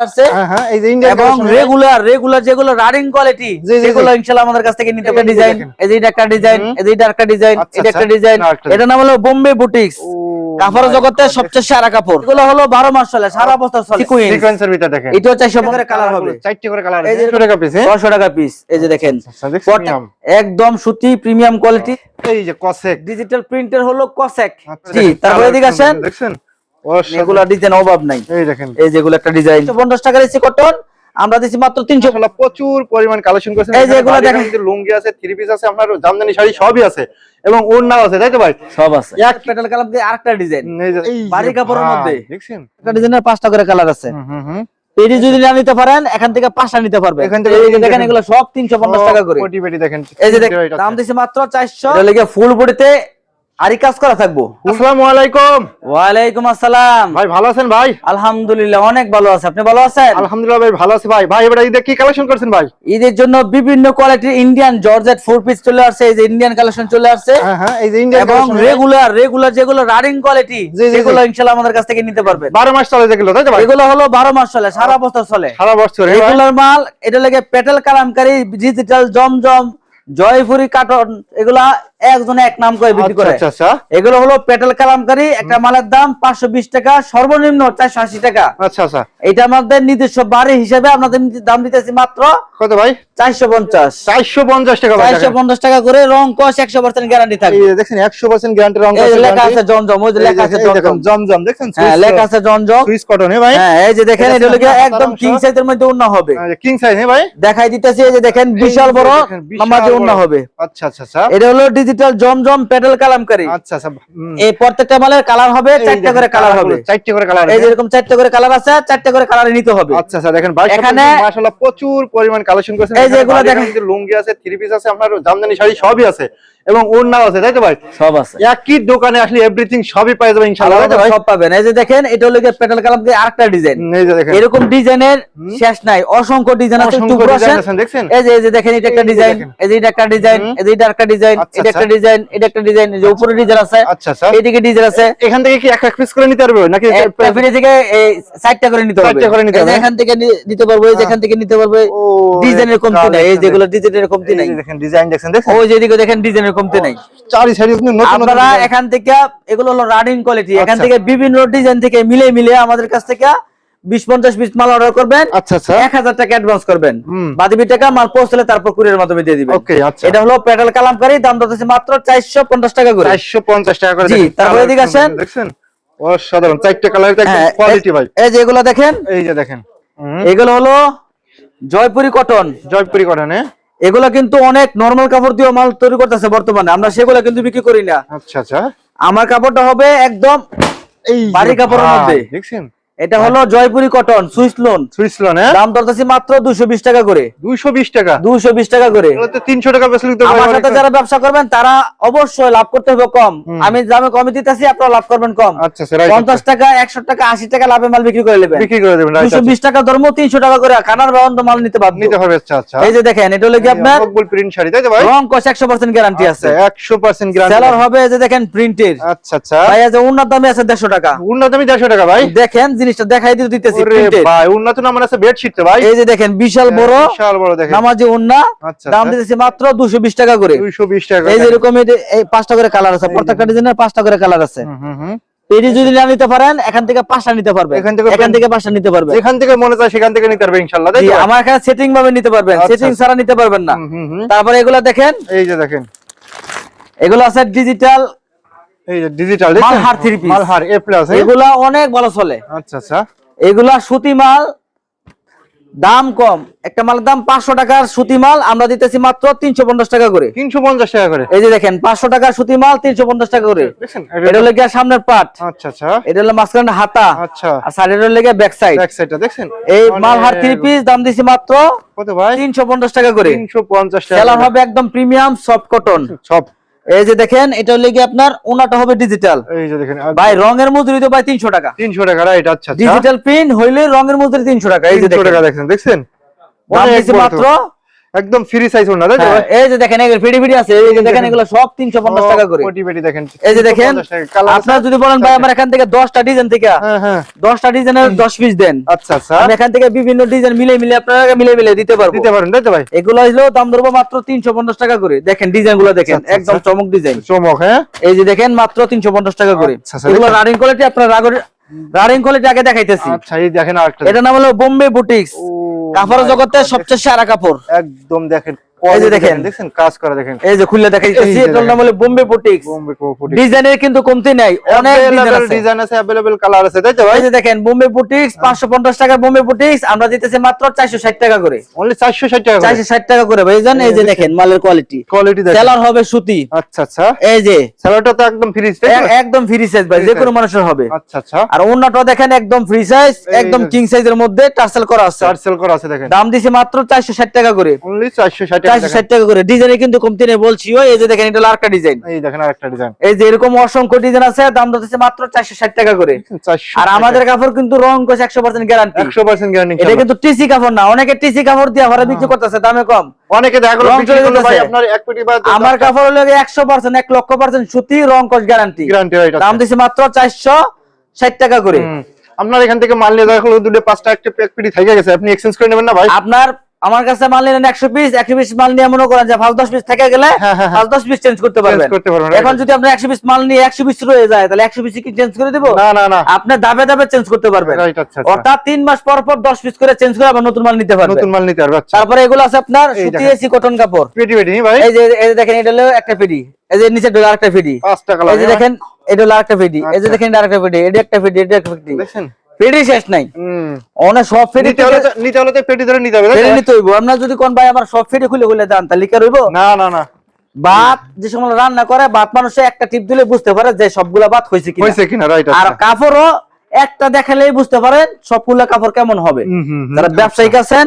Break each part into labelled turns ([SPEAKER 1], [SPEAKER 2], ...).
[SPEAKER 1] হ্যাঁ হ্যাঁ এই যে ইন্ডিয়ান
[SPEAKER 2] এবং রেগুলার রেগুলার যেগুলো রানিং কোয়ালিটি
[SPEAKER 1] জি, জি, জি।
[SPEAKER 2] যেগুলো ইনশাআল্লাহ আমাদের কাছ থেকে নিতে পারেন ডিজাইন এই যে এটা একটা ডিজাইন এই যে এটা একটা ডিজাইন
[SPEAKER 1] আচ্ছা,
[SPEAKER 2] এটা একটা
[SPEAKER 1] আচ্ছা।
[SPEAKER 2] ডিজাইন এটা নাম হলো বোম্বে বুটিক্স কাপড় জগতে সবচেয়ে সেরা কাপড়। এগুলো হলো 12 মাস চলে সারা বছর চলে। সিকোয়েন্স
[SPEAKER 1] সিকোয়েন্সের ভিতর দেখেন।
[SPEAKER 2] এটাও 400 করে কালার হবে।
[SPEAKER 1] চারটি করে কালার
[SPEAKER 2] এই যে
[SPEAKER 1] 100 টাকা পিস
[SPEAKER 2] 600 টাকা পিস এই যে দেখেন।
[SPEAKER 1] আচ্ছা।
[SPEAKER 2] একদম সুতি প্রিমিয়াম কোয়ালিটি
[SPEAKER 1] এই যে কসেক
[SPEAKER 2] ডিজিটাল প্রিন্টের হলো কসেক জি তারপরে এদিকে আসেন। এগুলা ডিজাইন অভাব নাই।
[SPEAKER 1] এই দেখেন।
[SPEAKER 2] এই যেগুলো একটা ডিজাইন 50 টাকার এসি কটন আমরা দিছি মাত্র 300
[SPEAKER 1] মাশাআল্লাহ প্রচুর পরিমাণ কালেকশন করেছেন।
[SPEAKER 2] এই যে
[SPEAKER 1] এখানে
[SPEAKER 2] এগুলো
[SPEAKER 1] বাড়ির
[SPEAKER 2] দেখেন।
[SPEAKER 1] লুঙ্গি আছে থ্রি পিস আছে আপনার জামদানি শাড়ি সবই আছে এবং ওড়নাও আছে তাই তো ভাই?
[SPEAKER 2] সব আছে। এক পেটাল কালার দিয়ে আরেকটা ডিজাইন
[SPEAKER 1] এই যে- এই যে
[SPEAKER 2] বাড়ি কাপড়ের মধ্যে।
[SPEAKER 1] দেখছেন?
[SPEAKER 2] একটা ডিজাইনের পাঁচটা করে কালার আছে।
[SPEAKER 1] হুম, হুম, হুম।
[SPEAKER 2] যদি না নিতে পারেন এখান থেকে পাঁচটা নিতে পারবে
[SPEAKER 1] এখান থেকে দেখেন।
[SPEAKER 2] এগুলো সব 350 টাকা করে। এই যে দাম। দিছি মাত্র 400 এটা লেগে ফুল বডিতে আরি কাজ করা থাকব।
[SPEAKER 1] আসসালামু আলাইকুম।
[SPEAKER 2] ওয়ালাইকুম আসসালাম।
[SPEAKER 1] ভাই ভালো আছেন ভাই?
[SPEAKER 2] আলহামদুলিল্লাহ অনেক ভালো আছে। আপনি ভালো আছেন?
[SPEAKER 1] আলহামদুলিল্লাহ ভাই ভালো আছি ভাই। ভাই এবার ঈদে কি কালেকশন করছেন ভাই?
[SPEAKER 2] ঈদের জন্য বিভিন্ন কোয়ালিটির ইন্ডিয়ান জর্জেট ফোর পিস চলে আসছে এই যে ইন্ডিয়ান কালেকশন চলে আসছে।
[SPEAKER 1] হ্যাঁ হ্যাঁ এই যে ইন্ডিয়ান
[SPEAKER 2] এবং রেগুলার রেগুলার যেগুলো রানিং কোয়ালিটি। যেগুলো ইনশাআল্লাহ আমাদের কাছ থেকে নিতে পারবেন।
[SPEAKER 1] 12 মাস চলে যেগুলো তাই তো ভাই?
[SPEAKER 2] এগুলো হলো 12 মাস চলে সারা বছর চলে।
[SPEAKER 1] সারা বছর
[SPEAKER 2] রেগুলার মাল এটা লাগে পেটেল কালামকারী ডিজিটাল জমজম জয়পুরি কাটন এগুলা একজনে এক নাম করে বিক্রি করে।
[SPEAKER 1] আচ্ছা আচ্ছা।
[SPEAKER 2] এগুলো হলো পেটেল কালামকারী একটা মালের দাম পাঁচশো বিশ টাকা সর্বনিম্ন চারশো আশি টাকা।
[SPEAKER 1] আচ্ছা আচ্ছা।
[SPEAKER 2] এটা আমাদের নিজস্ব বাড়ি হিসেবে আপনাদের দাম দিতেছি মাত্র
[SPEAKER 1] কত ভাই?
[SPEAKER 2] চারশো পঞ্চাশ।
[SPEAKER 1] 450 টাকা
[SPEAKER 2] চারশো পঞ্চাশ টাকা করে রং কস একশো পার্সেন্ট গ্যারান্টি থাকবে।
[SPEAKER 1] যে দেখছেন 100% গ্যারান্টি রং
[SPEAKER 2] লেখা আছে জমজম ওই লেখা আছে জমজম।
[SPEAKER 1] দেখছেন?
[SPEAKER 2] হ্যাঁ লেখা আছে জমজম।
[SPEAKER 1] সুইস কটন ভাই?
[SPEAKER 2] হ্যাঁ এই যে দেখেন
[SPEAKER 1] এটা
[SPEAKER 2] হলো একদম কিং সাইজের মধ্যে হবে।
[SPEAKER 1] কিং সাইজ হ্যাঁ ভাই?
[SPEAKER 2] দেখাই দিতেছি এই যে দেখেন বিশাল বড়
[SPEAKER 1] দেখেন, বড়।
[SPEAKER 2] হবে।
[SPEAKER 1] আচ্ছা আচ্ছা আচ্ছা।
[SPEAKER 2] এটা হলো ডিজিটাল জমজম প্যাডেল কালামকারী।
[SPEAKER 1] আচ্ছা আচ্ছা
[SPEAKER 2] এই প্রত্যেকটা মালের কালার হবে চারটা করে কালার হবে।
[SPEAKER 1] চারটা করে কালার
[SPEAKER 2] এই যেরকম চারটা করে কালার আছে চারটা করে কালারে নিতে হবে।
[SPEAKER 1] আচ্ছা আচ্ছা দেখেন ভাই
[SPEAKER 2] এখানে-
[SPEAKER 1] মাশাআল্লাহ প্রচুর পরিমাণ কালেকশন করেছেন।
[SPEAKER 2] এই যে
[SPEAKER 1] এখানে
[SPEAKER 2] এগুলো
[SPEAKER 1] বাড়ির
[SPEAKER 2] দেখেন।
[SPEAKER 1] লুঙ্গি আছে থ্রি পিস আছে আপনার জামদানি শাড়ি সবই আছে। এবং ওড়নাও আছে তাই তো ভাই
[SPEAKER 2] সব আছে
[SPEAKER 1] একই দোকানে আসলে এভরিথিং সবই পাওয়া যাবে ইনশাআল্লাহ
[SPEAKER 2] সব পাবেন এই যে দেখেন এটা হলো গিয়ে পেডাল কালাম দিয়ে আরেকটা ডিজাইন
[SPEAKER 1] এই যে দেখেন
[SPEAKER 2] এরকম ডিজাইনের শেষ নাই অসংখ্য ডিজাইন আছে একটু ঘুরে আসেন।
[SPEAKER 1] দেখছেন
[SPEAKER 2] এই যে এই যে দেখেন এটা একটা ডিজাইন এই যে এটা একটা ডিজাইন এই যে এটা একটা ডিজাইন
[SPEAKER 1] আচ্ছা,
[SPEAKER 2] এটা একটা
[SPEAKER 1] আচ্ছা।
[SPEAKER 2] ডিজাইন এটা একটা ডিজাইন এই যে উপরে ডিজাইন আছে
[SPEAKER 1] আচ্ছা আচ্ছা
[SPEAKER 2] এইদিকে ডিজাইন আছে
[SPEAKER 1] এখান থেকে কি এক এক পিস করে নিতে পারবে নাকি
[SPEAKER 2] ফিরে থেকে এই সাইডটা করে নিতে হবে
[SPEAKER 1] চারটা করে নিতে
[SPEAKER 2] এই যে এখান থেকে নিতে পারব এই যে এখান থেকে নিতে পারবে ডিজাইনের কমতি নাই এই যেগুলো ডিজাইনের কমতি
[SPEAKER 1] এই
[SPEAKER 2] নাই
[SPEAKER 1] যে দেখেন ডিজাইন দেখছেন দেখছেন
[SPEAKER 2] ওই যেদিকে দেখেন ডিজাইনের কমতি নাই।
[SPEAKER 1] চারি সাইড
[SPEAKER 2] আপনারা এখান থেকে এগুলো হলো রানিং কোয়ালিটি এখান
[SPEAKER 1] আচ্ছা।
[SPEAKER 2] থেকে বিভিন্ন ডিজাইন থেকে মিলে মিলে আমাদের কাছ থেকে বিশ পঞ্চাশ পিস মাল অর্ডার করবেন
[SPEAKER 1] আচ্ছা আচ্ছা।
[SPEAKER 2] এক হাজার টাকা অ্যাডভান্স করবেন। বাদিবি টাকা মাল পৌঁছলে তারপর কুরিয়ার মাধ্যমে দিয়ে দিবেন। এটা হলো কালামকারী দাম মাত্র চারশো পঞ্চাশ টাকা করে।
[SPEAKER 1] 450 টাকা করে
[SPEAKER 2] জি,
[SPEAKER 1] দেখেন।
[SPEAKER 2] তারপরে
[SPEAKER 1] Colour
[SPEAKER 2] এদিকে আসেন।
[SPEAKER 1] দেখছেন? অসাধারণ। চারটে কালার
[SPEAKER 2] হ্যাঁ,
[SPEAKER 1] কোয়ালিটি ভাই।
[SPEAKER 2] এই- এই যে এগুলো দেখেন।
[SPEAKER 1] এই যে দেখেন।
[SPEAKER 2] এগুলো হলো জয়পুরি কটন
[SPEAKER 1] জয়পুরি কটন হ্যাঁ
[SPEAKER 2] এগুলো কিন্তু অনেক নর্মাল কাপড় দিয়ে মাল তৈরি করতেছে বর্তমানে। আমরা সেগুলা কিন্তু বিক্রি করি না।
[SPEAKER 1] আচ্ছা আচ্ছা।
[SPEAKER 2] আমার কাপড়টা হবে একদম
[SPEAKER 1] এই
[SPEAKER 2] বাড়ি কাপড়ের মধ্যে।
[SPEAKER 1] দেখছেন?
[SPEAKER 2] এটা হলো Jaipuri cotton Swiss lawn
[SPEAKER 1] swiss lawn হ্যাঁ?
[SPEAKER 2] দাম দরতেছি মাত্র দুশো বিশ টাকা করে।
[SPEAKER 1] 220 টাকা?
[SPEAKER 2] দুশো বিশ টাকা করে।
[SPEAKER 1] এগুলো তো 300 টাকা বেশি লিখতে
[SPEAKER 2] আমার সাথে যারা ব্যবসা করবেন তারা অবশ্যই লাভ করতে হবে কম। আমি দামে কমে দিতেছি আপনারা লাভ করবেন কম।
[SPEAKER 1] আচ্ছা স্যার
[SPEAKER 2] পঞ্চাশ টাকা একশো টাকা আশি টাকা লাভে মাল বিক্রি করে নেবেন।
[SPEAKER 1] বিক্রি করে দেবেন right,
[SPEAKER 2] দুশো
[SPEAKER 1] আচ্ছা।
[SPEAKER 2] বিশ টাকা ধর্ম তিনশো টাকা করে কানার বাবন মাল নিতে বাধ্য।
[SPEAKER 1] নিতে হবে আচ্ছা আচ্ছা।
[SPEAKER 2] এই যে দেখেন এটা হলো কি আপনার?
[SPEAKER 1] মকবুল প্রিন্ট শাড়ি তাই তো ভাই?
[SPEAKER 2] রং কস একশো পার্সেন্ট গ্যারান্টি আছে।
[SPEAKER 1] আচ্ছা 100% গ্যারান্টি
[SPEAKER 2] সেলার হবে এই যে দেখেন প্রিন্টের
[SPEAKER 1] আচ্ছা আচ্ছা।
[SPEAKER 2] ভাই এই যে উন্নত দামে আছে দেড়শো টাকা।
[SPEAKER 1] উন্নত আমি 150 টাকা ভাই।
[SPEAKER 2] দেখেন জিনিসটা দেখাই দিতে দিতেছি
[SPEAKER 1] ভাই উন্নত না মানে আছে বেডশিট ভাই?
[SPEAKER 2] এই যে দেখেন বিশাল বড়
[SPEAKER 1] বিশাল বড় দেখেন।
[SPEAKER 2] নামাজি উন্না
[SPEAKER 1] আচ্ছা
[SPEAKER 2] দাম
[SPEAKER 1] আচ্ছা।
[SPEAKER 2] দিতেছি মাত্র দুশো বিশ টাকা করে।
[SPEAKER 1] 220 টাকা
[SPEAKER 2] এই যে এরকম এই- পাঁচটা করে কালার আছে প্রত্যেকটা ডিজাইনের পাঁচটা করে কালার আছে।
[SPEAKER 1] হুম।
[SPEAKER 2] এটি যদি না নিতে পারেন এখান থেকে পাঁচটা নিতে পারবে
[SPEAKER 1] এখান থেকে
[SPEAKER 2] এখান থেকে পাঁচটা নিতে পারবে
[SPEAKER 1] যেখান থেকে মনে চায় সেখান থেকে নিতে পারবে ইনশাআল্লাহ তাই তো?
[SPEAKER 2] আমার এখানে সেটিং ভাবে নিতে পারবেন।
[SPEAKER 1] আচ্ছা,
[SPEAKER 2] সেটিং ছাড়া নিতে পারবেন না। তারপরে এগুলো দেখেন।
[SPEAKER 1] এই যে দেখেন।
[SPEAKER 2] এগুলো আছে ডিজিটাল
[SPEAKER 1] এই যে digital
[SPEAKER 2] Malhar three piece।
[SPEAKER 1] Malhar A plus
[SPEAKER 2] এগুলা অনেক ভালো চলে।
[SPEAKER 1] আচ্ছা আচ্ছা।
[SPEAKER 2] এগুলা সুতি মাল দাম কম। একটা মালের দাম পাঁচশো টাকার সুতি মাল আমরা দিতেছি মাত্র তিনশো পঞ্চাশ টাকা করে।
[SPEAKER 1] 350 টাকা করে।
[SPEAKER 2] এই যে দেখেন পাঁচশো টাকার সুতি মাল তিনশো পঞ্চাশ টাকা করে। এটা হলো গিয়া সামনের পাট।
[SPEAKER 1] আচ্ছা আচ্ছা।
[SPEAKER 2] এটা হলো মাঝখানে হাতা।
[SPEAKER 1] আচ্ছা।
[SPEAKER 2] আর সাইডের হলো গিয়া ব্যাক সাইড
[SPEAKER 1] ব্যাক সাইডটা দেখছেন?
[SPEAKER 2] এই
[SPEAKER 1] মানে
[SPEAKER 2] মালহার থ্রি পিস দাম দিছি মাত্র
[SPEAKER 1] কত ভাই?
[SPEAKER 2] তিনশো পঞ্চাশ টাকা করে।
[SPEAKER 1] 350 টাকা
[SPEAKER 2] হবে একদম প্রিমিয়াম সফট কটন
[SPEAKER 1] সব
[SPEAKER 2] এই যে দেখেন এটা হলে গিয়ে আপনার ওনাটা হবে ডিজিটাল
[SPEAKER 1] এই যে দেখেন
[SPEAKER 2] ভাই রঙের মজুরি তো ভাই তিনশো টাকা।
[SPEAKER 1] 300 টাকা রাইট আচ্ছা আচ্ছা।
[SPEAKER 2] ডিজিটাল প্রিন্ট হইলে রঙের মজুরি তিনশো টাকা এই যে
[SPEAKER 1] 300 টাকা
[SPEAKER 2] দেখেন
[SPEAKER 1] দেখছেন?
[SPEAKER 2] মাত্র।
[SPEAKER 1] একদম ফ্রি সাইজ ওড়না তাই
[SPEAKER 2] হ্যাঁ, এই যে দেখেন এগুলো ফিডি ফিডি আছে এই যে দেখেন এগুলো সব তিনশো পঞ্চাশ টাকা করে।
[SPEAKER 1] কোটি পেটি দেখেন
[SPEAKER 2] এই যে দেখেন
[SPEAKER 1] 350?
[SPEAKER 2] আপনারা যদি বলেন ভাই আমার এখান থেকে দশটা ডিজাইন থেকে
[SPEAKER 1] হ্যাঁ হ্যাঁ।
[SPEAKER 2] দশটা ডিজাইনের দশ পিস দেন।
[SPEAKER 1] আচ্ছা আচ্ছা।
[SPEAKER 2] আমি এখান থেকে বিভিন্ন ডিজাইন মিলে মিলে আপনারা মিলে মিলে দিতে পারব।
[SPEAKER 1] দিতে পারেন তাই তো ভাই?
[SPEAKER 2] এগুলো হইল দাম ধরবো মাত্র তিনশো পঞ্চাশ টাকা করে। দেখেন ডিজাইনগুলো দেখেন
[SPEAKER 1] আচ্ছা,
[SPEAKER 2] একদম
[SPEAKER 1] আচ্ছা।
[SPEAKER 2] চমক ডিজাইন।
[SPEAKER 1] চমক হ্যাঁ?
[SPEAKER 2] এই যে দেখেন মাত্র তিনশো পঞ্চাশ টাকা করে।
[SPEAKER 1] আচ্ছা,
[SPEAKER 2] এগুলো। রানিং কোয়ালিটি আপনার রানিং কোয়ালিটি আগে দেখাইতেছি।
[SPEAKER 1] আচ্ছা এই দেখেন আরেকটা।
[SPEAKER 2] এটা নাম হলো বোম্বে বুটিক্স
[SPEAKER 1] ও
[SPEAKER 2] কাপড়
[SPEAKER 1] জগতে
[SPEAKER 2] সবচেয়ে সেরা কাপড়।
[SPEAKER 1] একদম দেখেন
[SPEAKER 2] এই যে
[SPEAKER 1] quality
[SPEAKER 2] দেখেন।
[SPEAKER 1] দেখেন কাজ করা দেখেন
[SPEAKER 2] এই যে খুলে দেখাইতেছি
[SPEAKER 1] এই যে
[SPEAKER 2] এটার নাম
[SPEAKER 1] দেখেন।
[SPEAKER 2] হলো বোম্বে বুটিক্স
[SPEAKER 1] বোম্বে কোটি
[SPEAKER 2] ডিজাইনের কিন্তু কমতি নাই অনেক ডিজাইন আছে
[SPEAKER 1] ডিজাইন আছে अवेलेबल কালার আছে তাই তো ভাই
[SPEAKER 2] এই যে দেখেন বোম্বে বুটিক্স পাঁচশো পঞ্চাশ টাকা বোম্বে বুটিক্স আমরা দিতেছি মাত্র চারশো ষাট টাকা করে
[SPEAKER 1] অনলি 460 টাকা
[SPEAKER 2] চারশো ষাট টাকা করে ভাইজান এই যে দেখেন মালের কোয়ালিটি
[SPEAKER 1] কোয়ালিটি দেখেন
[SPEAKER 2] সেলার হবে সুতি
[SPEAKER 1] আচ্ছা আচ্ছা
[SPEAKER 2] এই যে
[SPEAKER 1] স্যালাডটা তো একদম ফ্রি তাই তো?
[SPEAKER 2] এ- একদম ফ্রি সাইজ ভাই
[SPEAKER 1] Free
[SPEAKER 2] যে
[SPEAKER 1] size।
[SPEAKER 2] কোনো মানুষের হবে
[SPEAKER 1] আচ্ছা আচ্ছা
[SPEAKER 2] আর অন্যটা দেখেন একদম ফ্রি সাইজ
[SPEAKER 1] এই
[SPEAKER 2] একদম
[SPEAKER 1] যে-
[SPEAKER 2] কিং সাইজের মধ্যে টার্সেল করা আছে
[SPEAKER 1] পার্সেল করা আছে দেখেন
[SPEAKER 2] দাম দিছে মাত্র চারশো ষাট টাকা করে
[SPEAKER 1] অনলি 460 টাকা
[SPEAKER 2] চারশো
[SPEAKER 1] দেখেন।
[SPEAKER 2] ষাট টাকা করে। ডিজাইনে কিন্তু কমতি নেই বলছি এই যে দেখেন এটা আরেকটা ডিজাইন।
[SPEAKER 1] এই দেখেন আরেকটা ডিজাইন।
[SPEAKER 2] এই যে এরকম অসংখ্য ডিজাইন আছে দাম দিচ্ছে মাত্র চারশো ষাট টাকা করে। আর আমাদের কাপড় কিন্তু রং কোশ একশো পার্সেন্ট গ্যারান্টি
[SPEAKER 1] 100% গ্যারান্টি
[SPEAKER 2] এটা কিন্তু টিসি কাপড় না অনেকে টিসি কাপড় দিয়ে ঘরে বিক্রি করতেছে দামে কম।
[SPEAKER 1] অনেকে দেখা গেল বিক্রি
[SPEAKER 2] চলে
[SPEAKER 1] ভাই আপনার এক কোটি বা
[SPEAKER 2] আমার কাপড় হলো একশো পার্সেন্ট এক লক্ষ পার্সেন্ট সুতি রং কোশ গ্যারান্টি
[SPEAKER 1] গ্যারান্টি
[SPEAKER 2] দাম মাত্র টাকা করে।
[SPEAKER 1] আপনার এখান থেকে মাল নিয়ে দেখা গেলো দুটো পাঁচটা একটা এক কোটি থেকে গেছে। আপনি এক্সচেঞ্জ করে নেবেন না ভাই?
[SPEAKER 2] আপনার আমার কাছে মাল নিলেন একশো পিস একশো পিস মাল নিয়ে মনে করেন যে পাঁচ দশ পিস থেকে গেলে
[SPEAKER 1] হ্যাঁ, হ্যাঁ, হ্যাঁ।
[SPEAKER 2] পাঁচ দশ পিস চেঞ্জ করতে পারবেন। এখন যদি আপনার একশো পিস মাল নিয়ে একশো পিস রয়ে যায় তাহলে একশো পিস কি চেঞ্জ করে দেবো?
[SPEAKER 1] না না না।
[SPEAKER 2] আপনি দাবে দাবে চেঞ্জ করতে পারবেন।
[SPEAKER 1] আচ্ছা, আচ্ছা।
[SPEAKER 2] অর্থাৎ তিন মাস পর পর দশ পিস করে চেঞ্জ করে আবার নতুন মাল নিতে পারবেন।
[SPEAKER 1] নতুন মাল নিতে পারবে আচ্ছা।
[SPEAKER 2] তারপরে এগুলো আছে আপনার সুতি এসি কটন কাপড়।
[SPEAKER 1] পেটি পেটি ভাই।
[SPEAKER 2] এই যে এই যে দেখেন এটা হলো একটা ফিডি এই যে নিচে ডলার একটা ফিডি
[SPEAKER 1] পাঁচটা কালার
[SPEAKER 2] এই যে দেখেন এটা হলো আরেকটা ফিডি এই যে। দেখেন এটা আরেকটা ফিডি এটা একটা ফিডি এটা একটা ফিডি
[SPEAKER 1] দেখছেন
[SPEAKER 2] ফিডি শেষ নাই। অনেক সব ফিডি
[SPEAKER 1] নিতে হলে তো- পেটি ধরে নিতে হবে তাই
[SPEAKER 2] নিতে হইব। আপনার যদি কোন ভাই আমার সব ফিডি খুলে খুলে দেন তাহলে আর
[SPEAKER 1] না না না।
[SPEAKER 2] ভাত যে সময় রান্না করে ভাত মানুষে একটা টিপ দিলে বুঝতে পারে যে সবগুলা ভাত হয়েছে কিনা।
[SPEAKER 1] হয়েছে কিনা রাইট
[SPEAKER 2] আর
[SPEAKER 1] আচ্ছা।
[SPEAKER 2] কাপড়ও একটা দেখালেই বুঝতে পারেন সবগুলা কাপড় কেমন হবে। যারা ব্যবসায়িক আছেন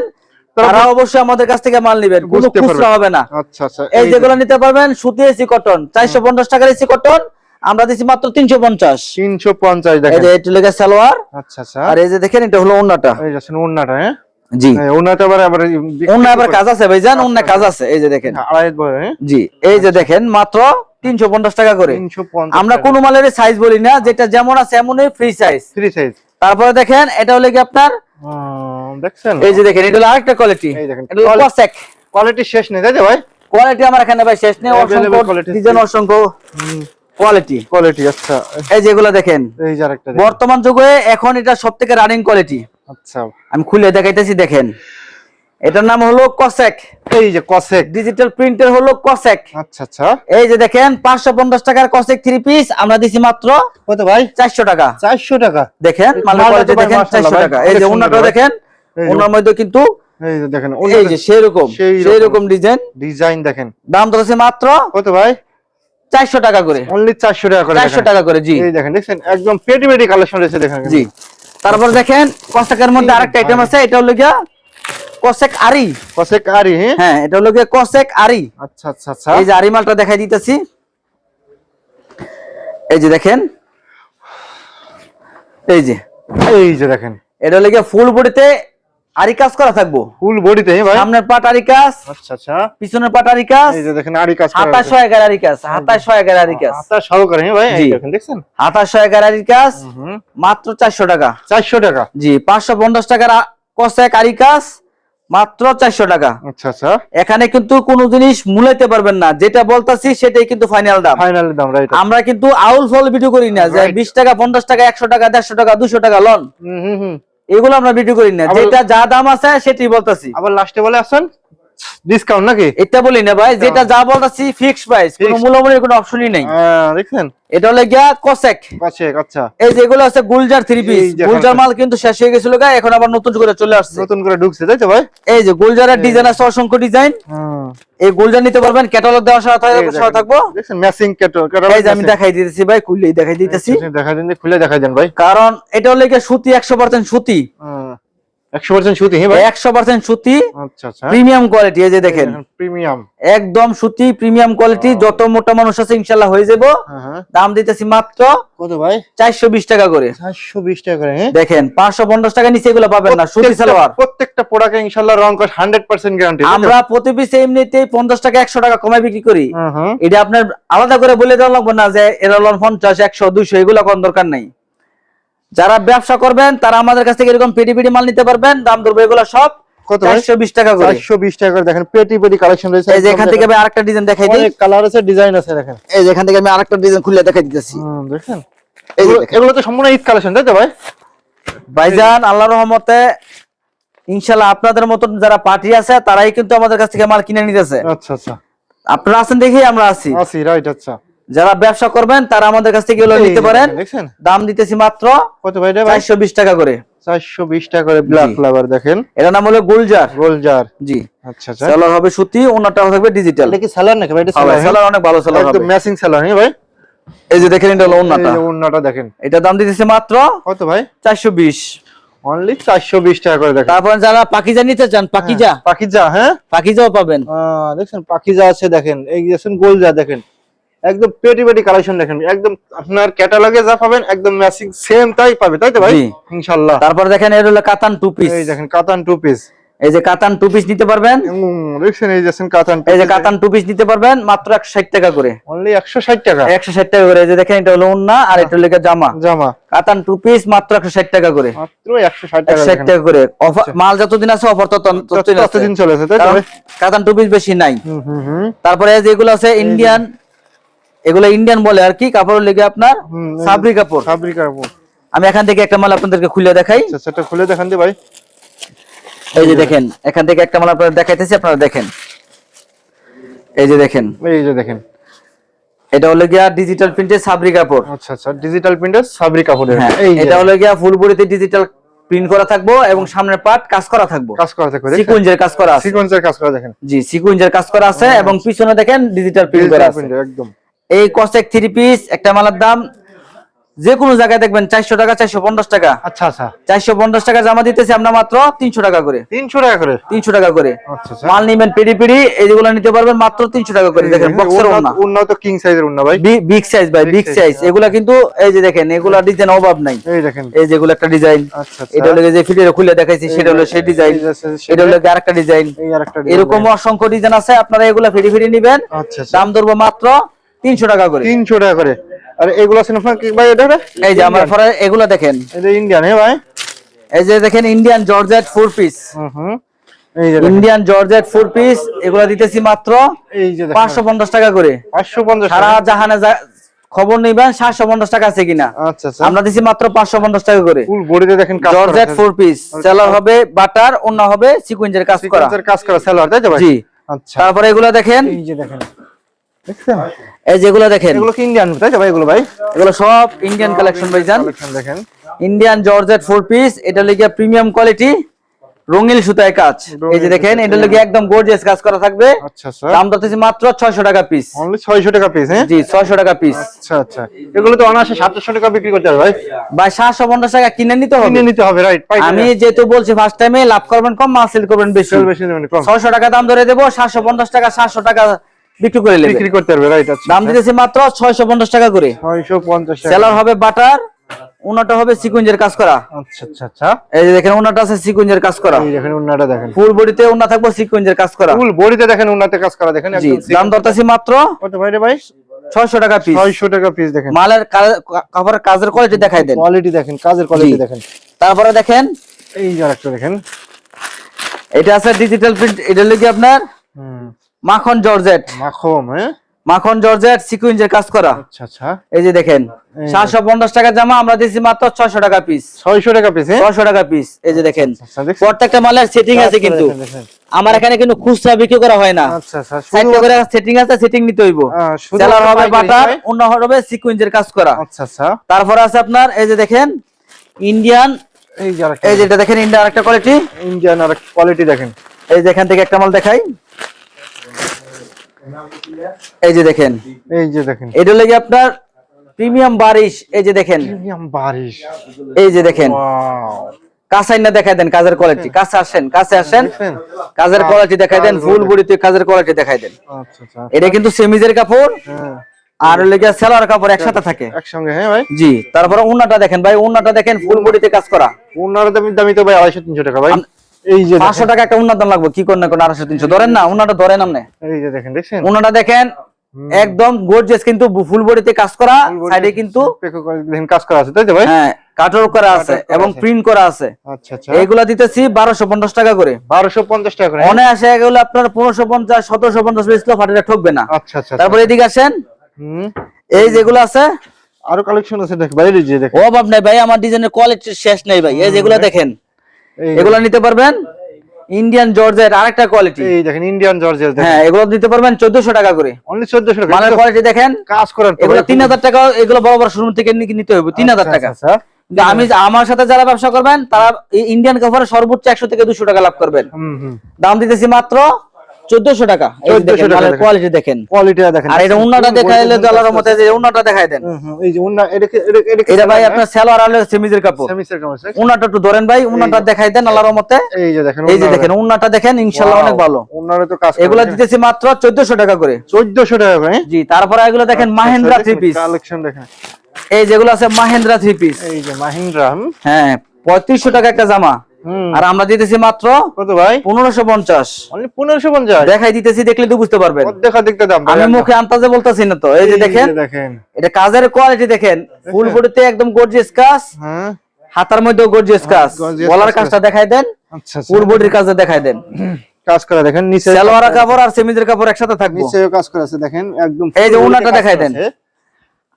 [SPEAKER 1] তারা
[SPEAKER 2] অবশ্যই আমাদের কাছ থেকে মাল নিবেন। কোনো খুচরা হবে না।
[SPEAKER 1] আচ্ছা আচ্ছা
[SPEAKER 2] এই যেগুলো নিতে পারবেন সুতি এসি কটন চারশো পঞ্চাশ টাকার এসি কটন আমরা দিচ্ছি মাত্র তিনশো পঞ্চাশ।
[SPEAKER 1] 350
[SPEAKER 2] এই
[SPEAKER 1] দেখেন।
[SPEAKER 2] যে এটা লেগে সালোয়ার।
[SPEAKER 1] আচ্ছা আচ্ছা।
[SPEAKER 2] আর এই যে দেখেন এটা হলো অন্যটা
[SPEAKER 1] এই ওন্নাটা হ্যাঁ?
[SPEAKER 2] জি।
[SPEAKER 1] হ্যাঁ, ওন্নাটা আবার আবার
[SPEAKER 2] অন্য আবার কাজ আছে ভাইজান অন্য কাজ আছে এই যে দেখেন।
[SPEAKER 1] আড়াই বড় হ্যাঁ?
[SPEAKER 2] জি এই যে দেখেন মাত্র তিনশো পঞ্চাশ টাকা করে। আমরা কোনো মালের সাইজ বলি না যেটা যেমন আছে এমনই ফ্রি সাইজ
[SPEAKER 1] ফ্রি সাইজ
[SPEAKER 2] তারপরে দেখেন এটা হলো কি আপনার
[SPEAKER 1] দেখছেন?
[SPEAKER 2] এই যে দেখেন এটা হলো আরেকটা কোয়ালিটি
[SPEAKER 1] এই দেখেন।
[SPEAKER 2] এটা
[SPEAKER 1] কোয়ালিটি শেষ নেই তাই ভাই?
[SPEAKER 2] কোয়ালিটি আমার এখানে ভাই শেষ নেই অসংখ্য ডিজাইন অসংখ্য। কোয়ালিটি
[SPEAKER 1] কোয়ালিটি আচ্ছা।
[SPEAKER 2] এই যেগুলো দেখেন।
[SPEAKER 1] এই যে আরেকটা
[SPEAKER 2] বর্তমান যুগে এখন এটা সব থেকে রানিং কোয়ালিটি
[SPEAKER 1] আচ্ছা।
[SPEAKER 2] আমি খুলে দেখাইতেছি দেখেন। এটার নাম হলো কসেক
[SPEAKER 1] এই যে কসেক
[SPEAKER 2] ডিজিটাল প্রিন্টের হলো কসেক
[SPEAKER 1] আচ্ছা আচ্ছা।
[SPEAKER 2] এই যে দেখেন পাঁচশো পঞ্চাশ টাকার কসেক থ্রি পিস আমরা দিছি মাত্র
[SPEAKER 1] কত ভাই?
[SPEAKER 2] চারশো টাকা।
[SPEAKER 1] চারশো টাকা।
[SPEAKER 2] দেখেন মালের কোয়ালিটি দেখেন
[SPEAKER 1] মাশাআল্লাহ
[SPEAKER 2] চারশো
[SPEAKER 1] ভাই,
[SPEAKER 2] টাকা। এই যে
[SPEAKER 1] ভাই।
[SPEAKER 2] দেখেন ওনার মধ্যে কিন্তু
[SPEAKER 1] এই যে দেখেন
[SPEAKER 2] এই যে সেরকম
[SPEAKER 1] সেই রকম।
[SPEAKER 2] সেরকম ডিজাইন
[SPEAKER 1] ডিজাইন দেখেন।
[SPEAKER 2] দাম তো আছে মাত্র
[SPEAKER 1] কত ভাই?
[SPEAKER 2] চারশো টাকা করে।
[SPEAKER 1] অনলি চারশো টাকা করে
[SPEAKER 2] চারশো টাকা করে জি।
[SPEAKER 1] দেখেন দেখছেন? একদম পেটি পেটি কালেকশন রয়েছে দেখেন
[SPEAKER 2] জি। তারপর দেখেন মধ্যে আরেকটা আইটেম আছে এটা হলো গিয়া কসেক আরি
[SPEAKER 1] কসেক আরি হ্যাঁ
[SPEAKER 2] হ্যাঁ এটা হলো গিয়া কসেক আরি
[SPEAKER 1] আচ্ছা আচ্ছা আচ্ছা।
[SPEAKER 2] এই যে আরি মালটা দেখাই দিতেছি। এই যে দেখেন। এই যে।
[SPEAKER 1] এই যে দেখেন।
[SPEAKER 2] এটা হলো গিয়া ফুল বডিতে আরি কাজ করা থাকব।
[SPEAKER 1] ফুল বডিতে ভাই?
[SPEAKER 2] সামনের পাট আরি কাজ
[SPEAKER 1] আচ্ছা আচ্ছা।
[SPEAKER 2] পিছনের পাট আরি কাজ
[SPEAKER 1] এই যে দেখেন আরি কাজ করা
[SPEAKER 2] আরি কাজ আরি কাজ।
[SPEAKER 1] হাতা সহকারে ভাই এই দেখেন দেখছেন?
[SPEAKER 2] আরি কাজ মাত্র চারশো টাকা।
[SPEAKER 1] চারশো টাকা?
[SPEAKER 2] জি পাঁচশো পঞ্চাশ টাকার আ- কসেক আরি কাজ মাত্র চারশো টাকা।
[SPEAKER 1] আচ্ছা আচ্ছা।
[SPEAKER 2] এখানে কিন্তু কোনো জিনিস মূলাইতে পারবেন না। যেটা বলতাছি সেটাই কিন্তু ফাইনাল দাম।
[SPEAKER 1] ফাইনাল দাম রাইট
[SPEAKER 2] আমরা কিন্তু আউল ফল ভিডিও করি না যে
[SPEAKER 1] Right.
[SPEAKER 2] বিশ টাকা পঞ্চাশ টাকা একশো টাকা দেড়শো টাকা দুশো টাকা লন।
[SPEAKER 1] হুম হুম।
[SPEAKER 2] এগুলো আমরা ভিডিও করি না। যেটা যা দাম আছে সেটাই বলতেছি।
[SPEAKER 1] আবার লাস্টে বলে আসছেন ডিসকাউন্ট নাকি?
[SPEAKER 2] এটা বলি না ভাই যেটা যা বলতাছি ফিক্সড প্রাইস কোনো. মূল্যমূল্যের কোনো অপশনই নাই।
[SPEAKER 1] আহ, দেখছেন?
[SPEAKER 2] এটা হলে গিয়া কসেক
[SPEAKER 1] আচ্ছা আচ্ছা।
[SPEAKER 2] এই যেগুলো আছে গুলজার থ্রি পিস গুলজার মাল কিন্তু শেষ হয়ে গেছিল গা এখন আবার নতুন করে চলে আসছে।
[SPEAKER 1] নতুন করে ঢুকছে তাই তো ভাই?
[SPEAKER 2] এই যে গুলজারের ডিজাইন আছে অসংখ্য ডিজাইন
[SPEAKER 1] হুম
[SPEAKER 2] এই গুলজার নিতে পারবেন ক্যাটালগ দেওয়া সাথে সাথে থাকব।
[SPEAKER 1] দেখছেন ম্যাচিং কেটো
[SPEAKER 2] এই যে আমি দেখাই দিতেছি ভাই খুললেই দেখাই দিতেছি।
[SPEAKER 1] দেখা দিন খুলে দেখাই দেন ভাই।
[SPEAKER 2] কারণ এটা হলে গিয়ে সুতি একশো পার্সেন্ট সুতি।
[SPEAKER 1] হুম। একশো পার্সেন্ট সুতি হ্যাঁ ভাই?
[SPEAKER 2] একশো পার্সেন্ট সুতি
[SPEAKER 1] আচ্ছা আচ্ছা।
[SPEAKER 2] প্রিমিয়াম কোয়ালিটি এই যে দেখেন।
[SPEAKER 1] প্রিমিয়াম
[SPEAKER 2] একদম সুতি প্রিমিয়াম কোয়ালিটি যত মোটা মানুষ আছে ইনশাল্লাহ হয়ে যাব।
[SPEAKER 1] হ্যাঁ হ্যাঁ।
[SPEAKER 2] দাম দিতেছি মাত্র
[SPEAKER 1] কত ভাই?
[SPEAKER 2] চারশো বিশ টাকা করে।
[SPEAKER 1] চারশো বিশ টাকা করে হ্যাঁ?
[SPEAKER 2] দেখেন পাঁচশো পঞ্চাশ টাকা নিচে এগুলো পাবেন না সুতি সালোয়ার।
[SPEAKER 1] প্রত্যেকটা প্রোডাক্টে ইনশাআল্লাহ রং কস হান্ড্রেড পার্সেন্ট গ্যারান্টি
[SPEAKER 2] আমরা প্রতি পিস এমনিতেই পঞ্চাশ টাকা একশো টাকা কমায় বিক্রি করি।
[SPEAKER 1] হ্যাঁ হ্যাঁ।
[SPEAKER 2] এটা আপনার আলাদা করে বলে দেওয়া লাগবে না যে এরা হলো পঞ্চাশ একশো দুইশো এগুলো কোন দরকার নেই। যারা ব্যবসা করবেন তারা আমাদের কাছ থেকে এরকম পেটি পেটি মাল নিতে পারবেন। দাম ধরবো এগুলো সব
[SPEAKER 1] এগুলো- তো সম্পূর্ণ ঈদ কালেকশন তাই তো ভাই?
[SPEAKER 2] ভাইজান আল্লাহ রহমতে ইনশাল্লাহ আপনাদের মতন যারা পার্টি আছে তারাই কিন্তু আমাদের কাছ থেকে মাল কিনে নিতেছে।
[SPEAKER 1] আচ্ছা আচ্ছা।
[SPEAKER 2] আপনারা আছেন দেখেই আমরা আছি।
[SPEAKER 1] আছি রাইট আচ্ছা।
[SPEAKER 2] যারা ব্যবসা করবেন তারা আমাদের কাছ থেকে এগুলো নিতে পারেন।
[SPEAKER 1] দেখেন,
[SPEAKER 2] দাম দিতেছি মাত্র
[SPEAKER 1] কত ভাই
[SPEAKER 2] চারশো বিশ টাকা করে।
[SPEAKER 1] চারশো বিশ টাকা করে ব্ল্যাক
[SPEAKER 2] জি।
[SPEAKER 1] ফ্লাওয়ার দেখেন।
[SPEAKER 2] এটার নাম হলো গুলজার।
[SPEAKER 1] গোলজার।
[SPEAKER 2] জি।
[SPEAKER 1] আচ্ছা আচ্ছা।
[SPEAKER 2] সেলার হবে সুতি থাকবে ডিজিটাল
[SPEAKER 1] এটা কি স্যালার নাকি ভাই? এটা
[SPEAKER 2] সেলার অনেক ভালো সেলার হবে।
[SPEAKER 1] ম্যাচিং স্যালার হ্যাঁ ভাই?
[SPEAKER 2] এই যে দেখেন এটা হলো
[SPEAKER 1] এই
[SPEAKER 2] ওনাটা
[SPEAKER 1] দেখেন।
[SPEAKER 2] এটা দাম দিতেছে মাত্র
[SPEAKER 1] কত ভাই?
[SPEAKER 2] চারশো বিশ।
[SPEAKER 1] অনলি চারশো বিশ টাকা করে দেখেন।
[SPEAKER 2] তারপর যারা পাকিজা নিতে চান পাকিজা।
[SPEAKER 1] পাখিজা হ্যাঁ?
[SPEAKER 2] পাকিজাও পাবেন।
[SPEAKER 1] আহ, দেখছেন পাখিজা আছে দেখেন। এই গেছেন গোলজা দেখেন। একদম পেটি পেটি কালেকশন দেখেন। একদম আপনার ক্যাটালগে যা পাবেন একদম ম্যাচিং সেম তাই পাবে তাই তো ভাই? ইনশাআল্লাহ
[SPEAKER 2] তারপর দেখেন এর হলো কাতান টু পিস
[SPEAKER 1] এই দেখেন কাতান টু পিস
[SPEAKER 2] এই যে কাতান টু পিস নিতে পারবেন?
[SPEAKER 1] দেখছেন এই যাচ্ছেন কাতান
[SPEAKER 2] এই যে কাতান টু পিস নিতে পারবেন মাত্র একশো ষাট টাকা করে।
[SPEAKER 1] অনলি একশো ষাট টাকা।
[SPEAKER 2] একশো ষাট টাকা করে। এই যে দেখেন এটা হলো উন্না আর এটা হলো জামা।
[SPEAKER 1] জামা।
[SPEAKER 2] কাতান টু পিস মাত্র একশো ষাট টাকা করে।
[SPEAKER 1] মাত্র একশো ষাট টাকা
[SPEAKER 2] একশো ষাট
[SPEAKER 1] দেখেন।
[SPEAKER 2] টাকা করে। অফার মাল যতদিন আছে অফার তত ততদিন আছে।
[SPEAKER 1] তাই তো
[SPEAKER 2] কাতান টু পিস বেশি নাই।
[SPEAKER 1] হুম হুম হুম।
[SPEAKER 2] তারপরে যেগুলো আছে ইন্ডিয়ান এগুলো ইন্ডিয়ান বলে আর কি কাপড় লেগে আপনার সাবরি কাপড়।
[SPEAKER 1] সাবরি কাপড়।
[SPEAKER 2] আমি এখান থেকে একটা মাল আপনাদেরকে খুলে দেখাই।
[SPEAKER 1] আচ্ছা সেটা খুলে দেখান দি ভাই।
[SPEAKER 2] এই যে দেখেন এখান থেকে একটা মাল আপনাদের দেখাইতেছি আপনারা দেখেন। এই যে দেখেন।
[SPEAKER 1] এই যে দেখেন।
[SPEAKER 2] এটা হলো গিয়া ডিজিটাল প্রিন্টের সাবরি কাপড়।
[SPEAKER 1] আচ্ছা আচ্ছা ডিজিটাল প্রিন্টের সাবরি কাপড়ের।
[SPEAKER 2] হ্যাঁ এটা হলো গিয়া ফুল বডিতে ডিজিটাল প্রিন্ট করা থাকব এবং সামনের পার্ট কাজ করা থাকব।
[SPEAKER 1] কাজ করা থাকে
[SPEAKER 2] সিকুয়েন্সের কাজ করা আছে।
[SPEAKER 1] সিকোয়েন্সের কাজ করা দেখেন।
[SPEAKER 2] জি সিকুয়েন্সের কাজ করা আছে এবং পিছনে দেখেন ডিজিটাল প্রিন্ট করা আছে।
[SPEAKER 1] একদম।
[SPEAKER 2] এই কস্টেক থ্রি পিস একটা মালার দাম যে কোনো জায়গায় দেখবেন চারশো টাকা চারশো পঞ্চাশ টাকা।
[SPEAKER 1] আচ্ছা আচ্ছা।
[SPEAKER 2] চারশো পঞ্চাশ টাকা জমা দিতেছি আমরা মাত্র তিনশো টাকা করে।
[SPEAKER 1] তিনশো টাকা করে?
[SPEAKER 2] তিনশো টাকা করে।
[SPEAKER 1] আচ্ছা আচ্ছা।
[SPEAKER 2] মাল নিবেন পেডি পেডি এইগুলো নিতে পারবেন মাত্র তিনশো টাকা করে। দেখেন বক্সের
[SPEAKER 1] উন্নত- কিং সাইজের উন্না ভাই।
[SPEAKER 2] বিগ সাইজ ভাই বিগ সাইজ এগুলা কিন্তু এই যে দেখেন এগুলা ডিজাইন অভাব নাই।
[SPEAKER 1] এই দেখেন।
[SPEAKER 2] এই যেগুলো একটা ডিজাইন
[SPEAKER 1] আচ্ছা
[SPEAKER 2] এটা হলো যে ফিটের খুলে দেখাইছি সেটা হলো সেই ডিজাইন এটা হলো আরেকটা ডিজাইন এরকম অসংখ্য ডিজাইন আছে আপনারা এগুলা ফিরি ফিরি নিবেন দাম ধরবো মাত্র তিনশো টাকা করে।
[SPEAKER 1] তিনশো টাকা করে। আর এগুলো আছেন আপনার ভাই এটা?
[SPEAKER 2] এই যে আমার পরে এগুলা দেখেন।
[SPEAKER 1] এটা ইন্ডিয়ান হ্যাঁ ভাই?
[SPEAKER 2] এই যে দেখেন
[SPEAKER 1] Indian georgette four piece hmm
[SPEAKER 2] Indian georgette four piece এগুলা দিতেছি মাত্র পাঁচশো পঞ্চাশ টাকা করে।
[SPEAKER 1] পাঁচশো পঞ্চাশ
[SPEAKER 2] সারা জাহানে খবর নিবেন সাতশো পঞ্চাশ টাকা আছে কিনা।
[SPEAKER 1] আচ্ছা আচ্ছা।
[SPEAKER 2] আমরা দিছি মাত্র পাঁচশো পঞ্চাশ টাকা করে।
[SPEAKER 1] দেখেন
[SPEAKER 2] জর্জেট ফোর পিস সেলার হবে বাটার অন্য হবে সিকুয়েন্সের কাজ করা।
[SPEAKER 1] কাজ করা সেলার তাই তো
[SPEAKER 2] জি।
[SPEAKER 1] আচ্ছা।
[SPEAKER 2] তারপরে এগুলো দেখেন।
[SPEAKER 1] এই যে দেখেন। দেখছেন?
[SPEAKER 2] এই যেগুলো দেখেন।
[SPEAKER 1] এগুলো ইন্ডিয়ান তাই তো ভাই এগুলো ভাই?
[SPEAKER 2] এগুলো সব ইন্ডিয়ান কালেকশন ভাইজান।
[SPEAKER 1] কালেকশন দেখেন।
[SPEAKER 2] ইন্ডিয়ান জর্জেট ফোর পিস এটা লিগে প্রিমিয়াম কোয়ালিটি রঙিল সুতায় কাজ। এই যে দেখেন এটা লিগে একদম গর্জিয়াস কাজ করা থাকবে।
[SPEAKER 1] আচ্ছা
[SPEAKER 2] দাম দিতেছি মাত্র 600 টাকা পিস
[SPEAKER 1] অনলি ছয়শো টাকা পিস হ্যাঁ?
[SPEAKER 2] জি 600 টাকা পিস
[SPEAKER 1] আচ্ছা আচ্ছা। এগুলো তো অনায়াসে সাতশো টাকা বিক্রি করতে হবে ভাই।
[SPEAKER 2] ভাই 750 টাকা কিনে নিতে হবে।
[SPEAKER 1] কিনে নিতে হবে রাইট
[SPEAKER 2] আমি যেহেতু বলছি ফার্স্ট টাইমে লাভ করবেন কম মাল সেল করবেন বেশি।
[SPEAKER 1] সেল বেশি নেবেন কম।
[SPEAKER 2] 600 টাকা দাম ধরে দেবো 750 টাকা 700 টাকা বিক্রি করে নেবে।
[SPEAKER 1] বিক্রি করতে পারবে রাইট আচ্ছা
[SPEAKER 2] দাম দিতেছি মাত্র 650 টাকা করে।
[SPEAKER 1] ছয়শো পঞ্চাশ টাকা।
[SPEAKER 2] সেলার হবে বাটার উনাটা হবে সিকুয়েন্সের কাজ করা।
[SPEAKER 1] আচ্ছা আচ্ছা আচ্ছা।
[SPEAKER 2] এই যে দেখেন উনাটা আছে সিকুয়েন্সের কাজ করা।
[SPEAKER 1] এই দেখেন উন্নাটা দেখেন।
[SPEAKER 2] ফুল বডিতে উন্না থাকব সিকুয়েন্সের কাজ করা।
[SPEAKER 1] ফুল বডিতে দেখেন উন্নাতে কাজ করা দেখেন
[SPEAKER 2] দাম দরতাছি মাত্র
[SPEAKER 1] কত ভাই রে ভাই?
[SPEAKER 2] 600 টাকা পিস
[SPEAKER 1] ছয়শো টাকা পিস দেখেন।
[SPEAKER 2] মালের কাপড়ের কাজের কোয়ালিটি দেখাই দেন।
[SPEAKER 1] কোয়ালিটি দেখেন কাজের কোয়ালিটি দেখেন।
[SPEAKER 2] তারপরে দেখেন।
[SPEAKER 1] এই যে আরেকটা দেখেন।
[SPEAKER 2] এটা আছে ডিজিটাল প্রিন্ট এটা লিখে আপনার?
[SPEAKER 1] হুম।
[SPEAKER 2] মাখন জর্জেট।
[SPEAKER 1] মাখম হ্যাঁ?
[SPEAKER 2] মাখন জর্জেট সিকুয়েন্সের কাজ করা।
[SPEAKER 1] আচ্ছা আচ্ছা।
[SPEAKER 2] এই যে দেখেন
[SPEAKER 1] এই
[SPEAKER 2] সাতশো পঞ্চাশ টাকা জামা আমরা দিচ্ছি মাত্র ছয়শো টাকা পিস
[SPEAKER 1] ছয়শো টাকা পিস হ্যাঁ?
[SPEAKER 2] ছয়শো টাকা পিস এই যে দেখেন
[SPEAKER 1] আচ্ছা
[SPEAKER 2] প্রত্যেকটা মালের সেটিং আছে কিন্তু। আমার এখানে কিন্তু খুচরা বিক্রি করা হয় না।
[SPEAKER 1] আচ্ছা আচ্ছা
[SPEAKER 2] সাইডে করে সেটিং আছে সেটিং নিতে হইব। সেলার হবে বাটার অন্য হবে সিকুয়েন্সের কাজ করা।
[SPEAKER 1] আচ্ছা আচ্ছা।
[SPEAKER 2] তারপরে আছে আপনার এই যে দেখেন ইন্ডিয়ান
[SPEAKER 1] এই যে আরেকটা।
[SPEAKER 2] দেখেন ইন্ডিয়ান একটা কোয়ালিটি
[SPEAKER 1] ইন্ডিয়ান আর কোয়ালিটি দেখেন।
[SPEAKER 2] এই যে এখান থেকে একটা মাল দেখাই। এই যে দেখেন।
[SPEAKER 1] এই যে দেখেন।
[SPEAKER 2] এটা লেগে আপনার প্রিমিয়াম বারিশ। এই যে দেখেন।
[SPEAKER 1] প্রিমিয়াম বারিশ।
[SPEAKER 2] এই যে দেখেন। না দেখাই দেন কাজের কোয়ালিটি কাছে আসেন কাছে আসেন। কাজের কোয়ালিটি দেখাই দেন ফুল বডিতে কাজের কোয়ালিটি দেখাই দেন।
[SPEAKER 1] আচ্ছা আচ্ছা।
[SPEAKER 2] এটা কিন্তু সেমিজের কাপড়।
[SPEAKER 1] হ্যাঁ।
[SPEAKER 2] আর লেগে সেলার কাপড় একসাথে থাকে।
[SPEAKER 1] একসঙ্গে হ্যাঁ ভাই?
[SPEAKER 2] জি তারপরে উন্নাটা দেখেন ভাই উন্নাটা দেখেন ফুল বডিতে কাজ করা।
[SPEAKER 1] ওনার দামি দামি তো ভাই আড়াইশো তিনশো টাকা ভাই। এই যে
[SPEAKER 2] টাকা একটা উন্নার দাম লাগবে কি করেন কোন ধরেন না উন্নাটা ধরেন আপনি।
[SPEAKER 1] এই যে দেখেন দেখছেন?
[SPEAKER 2] উন্নাটা দেখেন একদম গোর্জিয়াস কিন্তু ফুল বডিতে কাজ করা সাইডে কিন্তু
[SPEAKER 1] পেকো করে দেখেন কাজ করা আছে তাই তো ভাই?
[SPEAKER 2] হ্যাঁ কাটর করা আছে এবং প্রিন্ট করা আছে।
[SPEAKER 1] আচ্ছা আচ্ছা।
[SPEAKER 2] এইগুলা দিতেছি বারোশো পঞ্চাশ টাকা করে।
[SPEAKER 1] বারোশো পঞ্চাশ টাকা করে
[SPEAKER 2] মনে আসে এগুলো আপনার ফাটিটা ঠকবে না।
[SPEAKER 1] আচ্ছা আচ্ছা
[SPEAKER 2] তারপরে এদিকে আসেন।
[SPEAKER 1] হুম।
[SPEAKER 2] এই যেগুলো আছে
[SPEAKER 1] আরও কালেকশন আছে দেখ বাইরে যে দেখেন।
[SPEAKER 2] অভাব নাই ভাই আমার ডিজাইনের কোয়ালিটি শেষ নেই ভাই। এই যেগুলো দেখেন। এগুলো নিতে পারবেন? ইন্ডিয়ান জর্জের আরেকটা কোয়ালিটি
[SPEAKER 1] এই দেখেন ইন্ডিয়ান জর্জেস
[SPEAKER 2] হ্যাঁ এগুলো নিতে পারবেন 1400 টাকা করে।
[SPEAKER 1] অনলি 1400 টাকা। মানে
[SPEAKER 2] কোয়ালিটি দেখেন।
[SPEAKER 1] কাজ করেন
[SPEAKER 2] এগুলো তিন হাজার টাকা এগুলো বড় বড় শোরুম থেকে নিতে হবে তিন হাজার টাকা।
[SPEAKER 1] আচ্ছা
[SPEAKER 2] আমি আমার সাথে যারা ব্যবসা করবেন তারা ইন্ডিয়ান কাপড়ে সর্বোচ্চ একশো থেকে দুশো টাকা লাভ করবেন। দাম দিতেছি মাত্র
[SPEAKER 1] 1400 টাকা। দেখেন।
[SPEAKER 2] কোয়ালিটি দেখেন।
[SPEAKER 1] কোয়ালিটিটা দেখেন।
[SPEAKER 2] আর এটা উন্নাটা দেখাইলে ডলারের মধ্যে যে উন্নাটা দেখাই দেন।
[SPEAKER 1] এই যে উন্না এটাকে
[SPEAKER 2] এটা ভাই আপনার সেলোয়ার আলে সেমিজের কাপড়।
[SPEAKER 1] আছে
[SPEAKER 2] উন্নাটা একটু ধরেন ভাই উন্নাটা দেখাই দেন আল্লাহর মতে
[SPEAKER 1] এই যে দেখেন
[SPEAKER 2] এই যে দেখেন উন্নাটা দেখেন ইনশাল্লাহ অনেক ভালো।
[SPEAKER 1] উন্নারে তো কাজ
[SPEAKER 2] এগুলা দিতেছি মাত্র চোদ্দশো টাকা করে।
[SPEAKER 1] 1400 টাকা করে
[SPEAKER 2] জি তারপরে এগুলো দেখেন মাহেন্দ্রা থ্রি পিস
[SPEAKER 1] কালেকশন দেখেন।
[SPEAKER 2] এই যেগুলো আছে মাহেন্দ্রা থ্রি পিস
[SPEAKER 1] এই যে মাহিন্দ্রা
[SPEAKER 2] হ্যাঁ পঁয়ত্রিশশো টাকা একটা জামা। আর আমরা দিতেছি মাত্র
[SPEAKER 1] কত ভাই?
[SPEAKER 2] পনেরোশো পঞ্চাশ।
[SPEAKER 1] পনেরোশো পঞ্চাশ?
[SPEAKER 2] দেখাই দিতেছি দেখলে তো বুঝতে পারবেন।
[SPEAKER 1] দেখা দেখতে দাম
[SPEAKER 2] আমি মুখে আন্তাজে বলতেছি না তো। এই যে দেখেন
[SPEAKER 1] দেখেন।
[SPEAKER 2] এটা কাজের কোয়ালিটি দেখেন। ফুল বডিতে একদম গর্জিয়াস কাজ।
[SPEAKER 1] হ্যাঁ।
[SPEAKER 2] হাতার মধ্যেও গর্জিয়াস কাজ। গলার কাজটা দেখাই দেন। ফুল বডির কাজটা দেখাই দেন।
[SPEAKER 1] কাজ করা দেখেন নিচে
[SPEAKER 2] সালোয়ার কাপড় আর সেমিজের কাপড় একসাথে থাকবে।
[SPEAKER 1] নিচেও কাজ করা আছে দেখেন একদম
[SPEAKER 2] এই যে
[SPEAKER 1] কাজ
[SPEAKER 2] দেখাই দেন।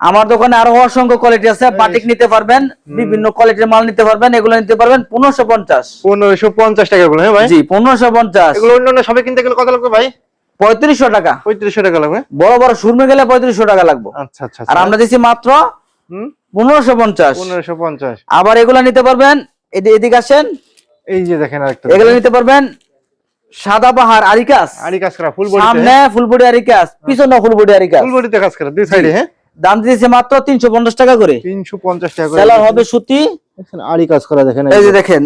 [SPEAKER 2] আমার দোকানে আরও অসংখ্য কোয়ালিটি আছে বাটিক নিতে পারবেন বিভিন্ন কোয়ালিটির মাল নিতে পারবেন এগুলো নিতে পারবেন পনেরোশো পঞ্চাশ।
[SPEAKER 1] 1550 টাকা গুলো হ্যাঁ ভাই?
[SPEAKER 2] জি পনেরোশো পঞ্চাশ।
[SPEAKER 1] এগুলো অন্য সবে কিনতে গেলে কত লাগবে ভাই?
[SPEAKER 2] পঁয়ত্রিশশো টাকা।
[SPEAKER 1] 3500 টাকা লাগবে।
[SPEAKER 2] বড় বড় সুরমে গেলে পঁয়ত্রিশশো টাকা লাগবে।
[SPEAKER 1] আচ্ছা আচ্ছা
[SPEAKER 2] আর আমরা দিচ্ছি মাত্র পনেরোশো পঞ্চাশ।
[SPEAKER 1] 1550
[SPEAKER 2] আবার এগুলা নিতে পারবেন এদি- এদিকে আসেন।
[SPEAKER 1] এই যে দেখেন আরেকটা।
[SPEAKER 2] এগুলো নিতে পারবেন সাদা পাহাড় আরিকাস।
[SPEAKER 1] আড়ি কাজ করা ফুল
[SPEAKER 2] সামনে ফুলবডি আরিকাস পিছনে ফুলবডি আরিকাস।
[SPEAKER 1] ফুল বডিতে কাজ করা দুই সাইডে হ্যাঁ?
[SPEAKER 2] দাম দিয়েছে মাত্র তিনশো পঞ্চাশ টাকা করে।
[SPEAKER 1] 350 টাকা
[SPEAKER 2] সেলার হবে সুতি।
[SPEAKER 1] আড়ি কাজ করা দেখেন
[SPEAKER 2] এই যে দেখেন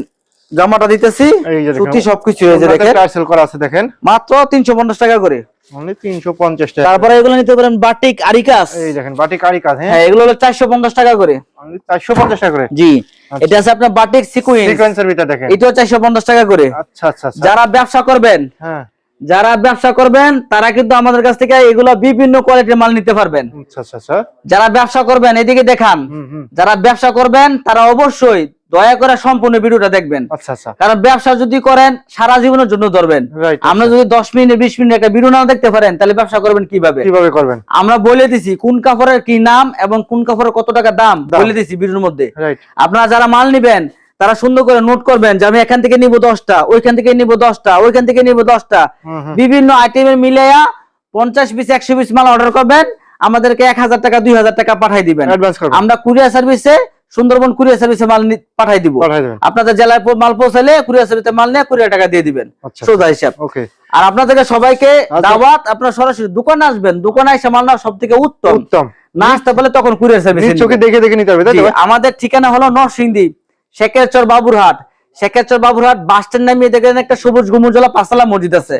[SPEAKER 2] জামাটা দিতেছি।
[SPEAKER 1] এই যে দেখেন
[SPEAKER 2] সুতি সবকিছু এই যে দেখেন।
[SPEAKER 1] পার্সেল করা আছে দেখেন।
[SPEAKER 2] মাত্র তিনশো পঞ্চাশ টাকা করে।
[SPEAKER 1] অনলি 350 টাকা।
[SPEAKER 2] তারপরে এগুলো নিতে পারেন বাটিক আরিকাস
[SPEAKER 1] এই দেখেন বাটি কারি হ্যাঁ।
[SPEAKER 2] হ্যাঁ এগুলো হলো চারশো পঞ্চাশ টাকা করে।
[SPEAKER 1] অনলি 450 টাকা করে।
[SPEAKER 2] জি এটা আছে আপনার বাটিক সিকুইন
[SPEAKER 1] সিকোয়েন্সের ভিতর দেখেন।
[SPEAKER 2] এটাও চারশো পঞ্চাশ টাকা করে।
[SPEAKER 1] আচ্ছা আচ্ছা আচ্ছা।
[SPEAKER 2] যারা ব্যবসা করবেন
[SPEAKER 1] হ্যাঁ।
[SPEAKER 2] যারা ব্যবসা করবেন তারা কিন্তু আমাদের কাছ থেকে এগুলো বিভিন্ন কোয়ালিটির মাল নিতে পারবেন।
[SPEAKER 1] আচ্ছা আচ্ছা আচ্ছা।
[SPEAKER 2] যারা ব্যবসা করবেন এদিকে দেখান। যারা ব্যবসা করবেন তারা অবশ্যই দয়া করে সম্পূর্ণ ভিডিওটা দেখবেন।
[SPEAKER 1] আচ্ছা আচ্ছা।
[SPEAKER 2] কারণ ব্যবসা যদি করেন সারা জীবনের জন্য ধরবেন। আমরা যদি দশ মিনিট বিশ মিনিট একটা ভিডিও না দেখতে পারেন তাহলে ব্যবসা করবেন কীভাবে?
[SPEAKER 1] কীভাবে করবেন?
[SPEAKER 2] আমরা বলে দিছি কোন কাপড়ের কি নাম এবং কোন কাপড়ের কত টাকা দাম
[SPEAKER 1] দাম।
[SPEAKER 2] বলে দিছি ভিডিওর মধ্যে। আপনারা যারা মাল নিবেন তারা সুন্দর করে নোট করবেন যে আমি এখান থেকে নিব দশটা ওইখান থেকে নিব দশটা ওইখান থেকে নিব দশটা। বিভিন্ন আইটেমের মিলাইয়া পঞ্চাশ পিস একশো পিস মাল অর্ডার করবেন আমাদেরকে এক হাজার টাকা দুই হাজার টাকা পাঠাই দিবেন। আমরা কুরিয়ার সার্ভিসে সুন্দরবন কুরিয়ার সার্ভিসে মাল পাঠাই দিব। আপনাদের জেলায় মাল পৌঁছালে কুরিয়ার সার্ভিসে মাল নিয়ে কুরিয়ার টাকা দিয়ে দিবেন।
[SPEAKER 1] আচ্ছা
[SPEAKER 2] সোজা হিসাব। আর আপনাদেরকে সবাইকে
[SPEAKER 1] আচ্ছা।
[SPEAKER 2] দাওয়াত আপনার সরাসরি দোকানে আসবেন। দোকানে এসে মাল নেওয়া সব থেকে উত্তম। না আসতে পারলে তখন কুরিয়ার সার্ভিস
[SPEAKER 1] চোখে দেখে দেখে নিতে হবে?
[SPEAKER 2] আমাদের ঠিকানা হলো নরসিংদী শেখেরচর বাবুরহাট। শেখেরচর বাবুরহাট বাস স্ট্যান্ড নামিয়ে দেখবেন একটা সবুজ গুমুজলা পাঁচতলা মসজিদ আছে।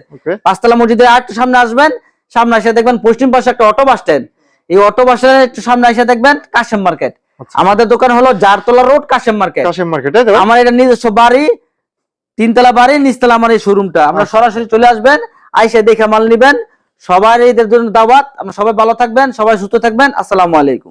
[SPEAKER 2] পাঁচতলা মসজিদের আর একটু সামনে আসবেন সামনে এসে দেখবেন পশ্চিম পাশে একটা অটো বাস স্ট্যান্ড। এই অটো বাস স্ট্যান্ডের একটু সামনে এসে দেখবেন কাশেম মার্কেট।
[SPEAKER 1] আচ্ছা।
[SPEAKER 2] আমাদের দোকান হলো Jartola
[SPEAKER 1] road Kashem market. Kashem market?
[SPEAKER 2] আমার এটা নিজস্ব বাড়ি তিনতলা বাড়ি নিচতলা আমার এই শোরুমটা। আমরা
[SPEAKER 1] আচ্ছা।
[SPEAKER 2] সরাসরি চলে আসবেন আইসে দেখে মাল নিবেন। সবার এদের জন্য দাওয়াত। আমরা সবাই ভালো থাকবেন সবাই সুস্থ থাকবেন। আসসালামু আলাইকুম।